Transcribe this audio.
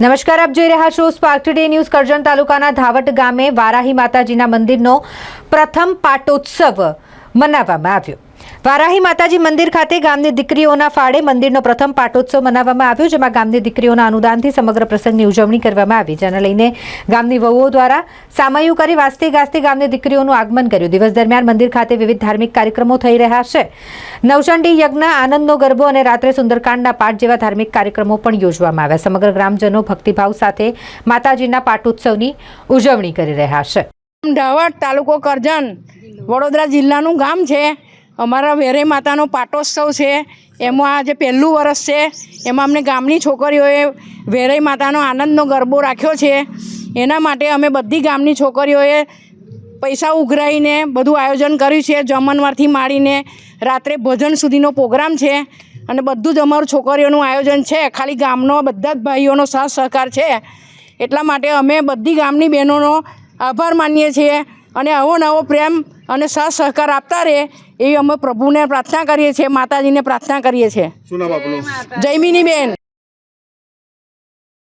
નમસ્કાર, આપ જોઈ રહ્યા છો સ્પાર્ક ટુડે ન્યૂઝ કરજણ તાલુકાના ધાવટ ગામે વારાહી માતાજીના મંદિરનો પ્રથમ પાટોત્સવ. મનાવવામાં આવ્યો. વારાહી માતાજી મંદિર ખાતે ગામની દીકરીઓના ફાળે મંદિરનો પ્રથમ પાટોત્સવ મનાવવામાં આવ્યો, જેમાં ગામની દીકરીઓના અનુદાનથી સમગ્ર પ્રસંગની ઉજવણી કરવામાં આવી, જેને લઈને ગામની વહુઓ દ્વારા સામયું કરી વાસ્તી ગાસ્તી ગામની દીકરીઓનું આગમન કર્યું. દિવસ દરમિયાન મંદિર ખાતે વિવિધ ધાર્મિક કાર્યક્રમો થઈ રહ્યા છે. નવચંડી યજ્ઞ, આનંદનો ગરબો અને રાત્રે સુંદરકાંડના પાઠ જેવા ધાર્મિક કાર્યક્રમો પણ યોજવામાં આવ્યા. સમગ્ર ગ્રામજનો ભક્તિભાવ સાથે માતાજીના પાટોત્સવની ઉજવણી કરી રહ્યા છે. ઢાવટ તાલુકો કરજણ વડોદરા જિલ્લાનું ગામ છે. અમારા વેરે માતાનો પાટોત્સવ છે. એમાં આજે પહેલું વરસ છે. એમાં અમને ગામની છોકરીઓએ વેરઈ માતાનો આનંદનો ગરબો રાખ્યો છે. એના માટે અમે બધી ગામની છોકરીઓએ પૈસા ઉઘરાઈને બધું આયોજન કર્યું છે. જમણવારથી માંડીને રાત્રે ભજન સુધીનો પ્રોગ્રામ છે. અને બધું જ અમારું છોકરીઓનું આયોજન છે. ખાલી ગામનો બધા જ ભાઈઓનો સાથ સહકાર છે. એટલા માટે અમે બધી ગામની બહેનોનો આભાર માનીએ છીએ. અને આવો નવો પ્રેમ અને સાથ સહકાર આપતા રહે એવી અમે પ્રભુને પ્રાર્થના કરીએ છીએ માતાજીને પ્રાર્થના કરીએ છીએ. જયમિની બેન.